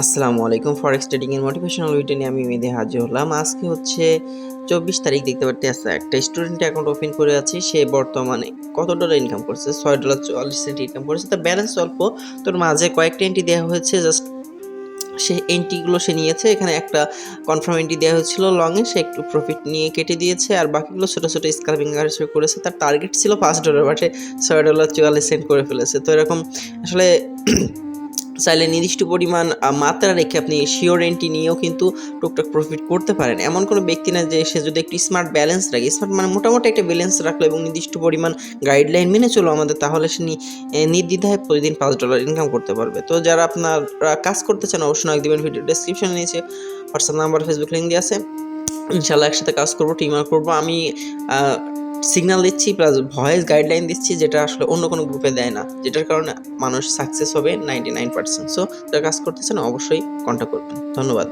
আসসালামু আলাইকুম forex trading এর মোটিভেশনাল ভিডিও নিয়ে আমি মেধে হাজির হলাম। আজকে হচ্ছে চব্বিশ তারিখ দেখতে পাচ্ছি আছে একটা স্টুডেন্ট অ্যাকাউন্ট ওপেন করে আছে, সে বর্তমানে কত ডলার ইনকাম করছে? ছয় ডলার চুয়াল্লিশ সেন্ট ইনকাম করেছে। তার ব্যালেন্স অল্প, তোর মাঝে কয়েকটা এন্ট্রি দেওয়া হয়েছে জাস্ট সে এন্ট্রিগুলো সে নিয়েছে, এখানে একটা কনফার্ম এন্ট্রি দেওয়া হয়েছিল লংয়ে সে একটু প্রফিট নিয়ে কেটে দিয়েছে, আর বাকিগুলো ছোটো ছোটো স্কালপিং করেছে। তার টার্গেট ছিল পাঁচ ডলার বাটে ছয় ডলার চুয়াল্লিশ সেন্ট করে ফেলেছে। তো এরকম আসলে চাইলে নির্দিষ্ট পরিমাণ মাত্রা রেখে আপনি শিওর এন্ট্রি নিয়েও কিন্তু টুকটাক প্রফিট করতে পারেন। এমন কোনো ব্যক্তি না যে সে যদি একটি স্মার্ট ব্যালেন্স রাখে স্মার্ট মানে মোটামুটি একটা ব্যালেন্স রাখল এবং নির্দিষ্ট পরিমাণ গাইডলাইন মেনে চলো আমাদের, তাহলে সে নির্দ্বিধায় প্রতিদিন পাঁচ ডলার ইনকাম করতে পারবে। তো যারা আপনারা কাজ করতে চান, অবশ্যই নক দিবেন ভিডিও ডেসক্রিপশনে নিয়েছে হোয়াটসঅ্যাপ নাম্বার ফেসবুক লিঙ্ক দিয়ে আছে। ইনশাল্লাহ একসাথে কাজ করব টিম করব। আমি সিগন্যাল দিচ্ছি প্লাস ভয়েস গাইডলাইন দিচ্ছি যেটা আসলে অন্য কোনো গ্রুপে দেয় না, যেটার কারণে মানুষ সাকসেস হবে নাইনটি নাইন পার্সেন্ট সো যারা কাজ করতেছেন অবশ্যই কন্ট্যাক্ট করবেন। ধন্যবাদ।